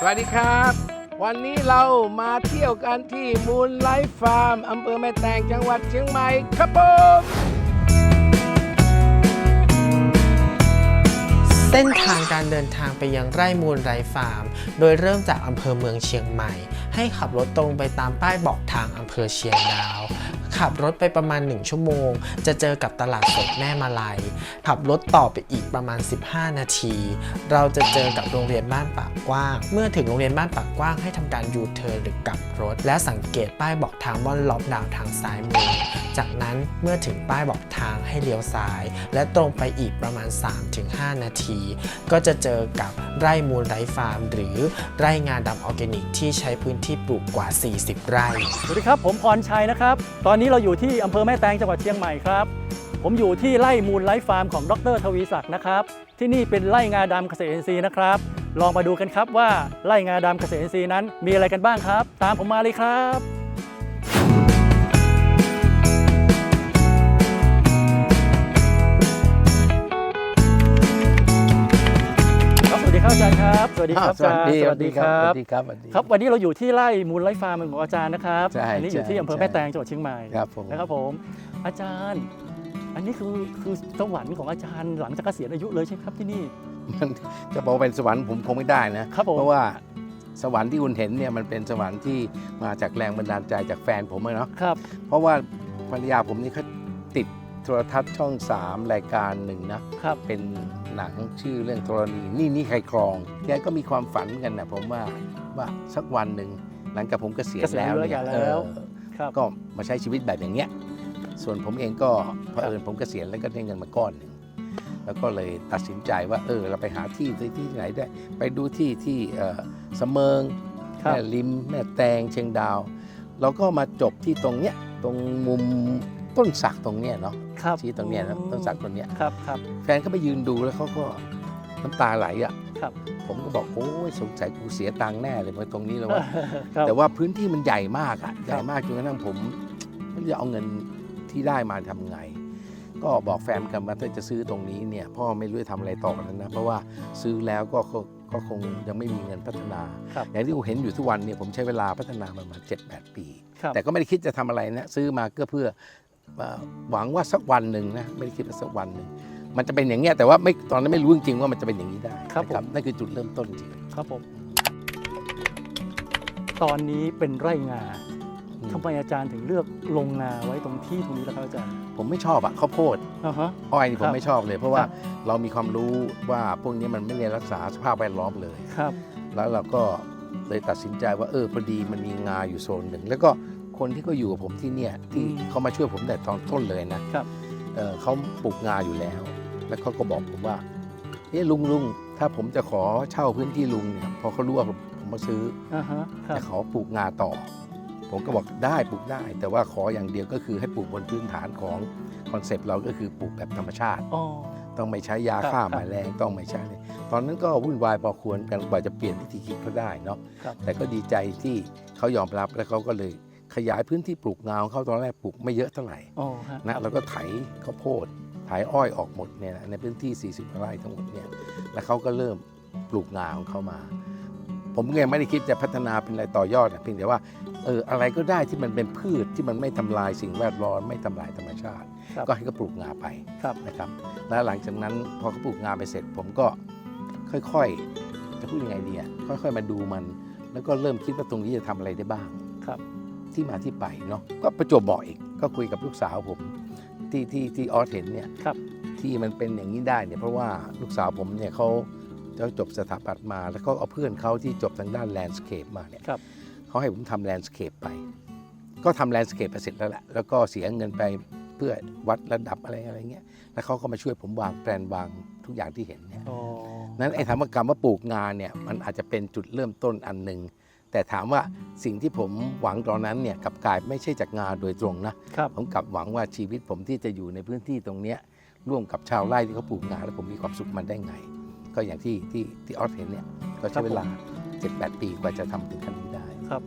สวัสดีครับ วันนี้เรามาเที่ยวกันที่มูลไลฟ์ฟาร์มอำเภอแม่แตงจังหวัดเชียงใหม่ครับผม เส้นทางการเดินทางไปยังไร่มูลไรฟาร์ม โดยเริ่มจากอำเภอเมืองเชียงใหม่ ให้ขับรถตรงไปตามป้ายบอกทางอำเภอเชียงดาว ขับรถไปประมาณ 1 ชั่วโมง จะเจอกับตลาดสดแม่มาลัย ขับรถต่อไปอีกประมาณ 15 นาที เราจะเจอกับโรงเรียนบ้านปากกว้าง เมื่อถึงโรงเรียนบ้านปากกว้างให้ทำการยูเทิร์นหรือกลับรถ และสังเกตป้ายบอกทางว่าล็อกดาวน์ทางซ้ายมือ จากนั้นเมื่อถึงป้ายบอกทางให้เลี้ยวซ้าย และตรงไปอีกประมาณ 3-5 นาที ก็จะเจอกับไร่มูลไร่ฟาร์ม หรือไร่งาดำออร์แกนิก ที่ใช้พื้นที่ปลูกกว่า 40 ไร่ สวัสดีครับ ผมพรชัยนะครับ ตอนนี้เราอยู่ที่อำเภอแม่แตงจังหวัดเชียงใหม่ครับ ผมอยู่ที่ไร่มูลไลฟ์ฟาร์มของดรทวีศักดิ์นะครับ ที่นี่เป็นไร่งาดำเกษตรอินทรีย์นะครับ ลองมาดูกันครับว่าไร่งาดำเกษตรอินทรีย์นั้นมีอะไรกันบ้างครับ ตามผมมาเลยครับ ครับสวัสดีครับอาจารย์ครับ สวัสดีครับอาจารย์สวัสดีครับสสวัวัสสดีดีครับครับสวัสดีครับ วันนี้เราอยู่ที่ไร่มูลไลฟ์ฟาร์มของอาจารย์นะครับใช่อันี้อยู่ที่ใช่อำเภอใช่แม่แตงจังหวัดเชียงใหม่ครับผมนะครับผม อาจารย์ อันนี้คือคือสวรรค์ของอาจารย์หลังจากเกษียณอายุเลยใช่ไหมครับที่นี่มันจะบอกว่าเป็นสวรรค์ผมคงไม่ได้นะครับผมเพราะว่าสวรรค์ที่คุณเห็นเนี่ยมันเป็นสวรรค์ที่มาจากแรงบันดาลใจจากแฟนผมอะเนาะครับ เพราะว่าภรรยาผมนี่เขาติดโทรทัศน์ช่อง 3 รายการหนึ่งนะครับเป็นหนังชื่อเรื่องธรณีนี่นี่ใครครองแกก็มีความฝันกันนะผมว่าว่าสักวันหนึ่งหลังจากผมเกษียณเกษียณแล้วแล้วเนี่ยแล้วเออครับก็มาใช้ชีวิตแบบอย่างเงี้ยส่วนผมเองก็เผอิญผมเกษียณแล้วก็ได้เงินมาก้อนหนึ่งแล้วก็เลยตัดสินใจว่าเออเราไปหาที่ที่ที่ไหนได้ ไปดูที่ที่เอ่อสำเมิงครับแม่ริมแม่แตงเชียงดาว เราก็มาจบที่ตรงเนี้ยตรงมุม ต้นสักตรงเนี้ยเนาะครับชี้ตรงเนี้ยนะต้นสักตรงเนี้ยครับครับแฟนก็ไปยืนดูแล้วเขาก็น้ำตาไหลอะครับ ผมก็บอกโอ้ยสงสัยกูเสียตังค์แน่เลยมาตรงนี้แล้วว่าครับแต่ว่าพื้นที่มันใหญ่มากอะครับใหญ่มากจนกระทั่งผมไม่รู้จะเอาเงินที่ได้มาทำไง ก็บอกแฟนกันว่าถ้าจะซื้อตรงนี้เนี่ยพ่อไม่รู้จะทำอะไรต่อแล้วนะเพราะว่าซื้อแล้วก็คงก็คงยังไม่มีเงินพัฒนาครับอย่างที่ผมเห็นอยู่ทุกวันเนี่ยผมใช้เวลาพัฒนามันมาเจ็ดแปดปีครับแต่ก็ไม่ได้คิดจะทำอะไรนะ ซื้อมาก็เพื่อเอ่อ หวังว่าสักวันหนึ่งนะไม่ได้คิดว่าสักวันหนึ่งมันจะเป็นอย่างเงี้ยแต่ว่าไม่ตอนนั้นไม่รู้จริงๆว่ามันจะเป็นอย่างนี้ได้ครับนะผม นั่นคือจุดเริ่มต้นจริง ครับผม ตอนนี้เป็นไร่งาอืม ทำไมอาจารย์ถึงเลือกลงงาไว้ตรงที่ตรงนี้ล่ะครับอาจารย์ผมไม่ชอบอะข้าวโพดอ่าฮะ อ้อยนี่ผครัมบไม่ชอบเลย เพราะว่าครับ เรามีความรู้ว่าพวกนี้มันไม่ได้รักษาสภาพแวดล้อมเลย ครับ แล้วเราก็เลยตัดสินใจว่าเออพอดีมันมีงาอยู่โซนหนึ่ง แล้วก็ คนที่เขาอยู่กับผมที่เนี่ยที่อืมเขามาช่วยผมแต่ตอนต้นเลยนะครับเออเขาปลูกงาอยู่แล้ว แล้วเขาก็บอกผมว่าเอ๊ะลุงลุงถ้าผมจะขอเช่าพื้นที่ลุงเนี่ยพอเขารู้ว่าผมมาซื้ออ่าฮะครับจะขอปลูกงาต่อ ผมก็บอกได้ปลูกได้ แต่ว่าขออย่างเดียวก็คือให้ปลูกบนพื้นฐานของคอนเซปต์เราก็คือปลูกแบบธรรมชาติอ๋อต้องไม่ใช้ยาครับฆ่าครับแมลงต้องไม่ใช้เลยตอนนั้นก็วุ่นวายพอควรกันกว่าจะเปลี่ยนวิธีคิดเขาได้เนาะครับแต่ก็ดีใจที่เขายอมรับแล้วเขาก็เลย ขยายพื้นที่ปลูกงาของเขาตอนแรกปลูกไม่เยอะเท่าไหร่อ๋อฮะนะเราก็ไถข้าวโพดไถอ้อยออกหมดเนี่ยนะในพื้นที่ 40ไร่ทั้งหมดเนี่ยแล้วเขาก็เริ่มปลูกงาของเขามา ผมก็ยังไม่ได้คิดจะพัฒนาเป็นอะไรต่อยอดอะเพียงแต่ว่าเอออะไรก็ได้ที่มันเป็นพืชที่มันไม่ทำลายสิ่งแวดล้อมไม่ทำลายธรรมชาติ ครับก็ให้เขาปลูกงาไปครับ นะครับ แล้วหลังจากนั้นพอเขาปลูกงาไปเสร็จ ผมก็ค่อยๆจะพูดยังไงดีอะค่อยๆมาดูมัน แล้วก็เริ่มคิดว่าตรงนี้จะทำอะไรได้บ้าง ครับ ที่มาที่ไปเนาะก็ประจวบเหมาะอีกก็คุยกับลูกสาวผมที่ที่ที่ออสเห็นเนี่ยครับ ที่มันเป็นอย่างนี้ได้เนี่ยเพราะว่าลูกสาวผมเนี่ยเขาเขาจบสถาปัตย์มา แล้วก็เอาเพื่อนเขาที่จบทางด้านแลนด์สเคปมาเนี่ยครับเขาให้ผมทำแลนด์สเคปไป ก็ทำแลนด์สเคปไปเสร็จแล้วแหละแล้วก็เสียเงินไปเพื่อวัดระดับอะไรอะไรเงี้ยแล้วเขาก็มาช่วยผมวางแปลนวางทุกอย่างที่เห็นเนี่ยอ๋อนั้นไอ้ถามว่ากรรมว่าปลูกงานเนี่ยมันอาจจะเป็นจุดเริ่มต้นอันหนึ่ง แต่ถามว่าสิ่งที่ผมหวังตอนนั้นเนี่ยกลับกลายไม่ใช่จากงานโดยตรงนะครับผมกลับหวังว่าชีวิตผมที่จะอยู่ในพื้นที่ตรงเนี้ยร่วมกับชาวไร่ที่เขาปลูกงานแล้วผมมีความสุขมันได้ไง ก็อย่างที่ที่ที่ออสเห็นเนี่ยก็ใช้เวลา 7-8 ปีกว่าจะทำถึงขั้นนี้ได้ครับ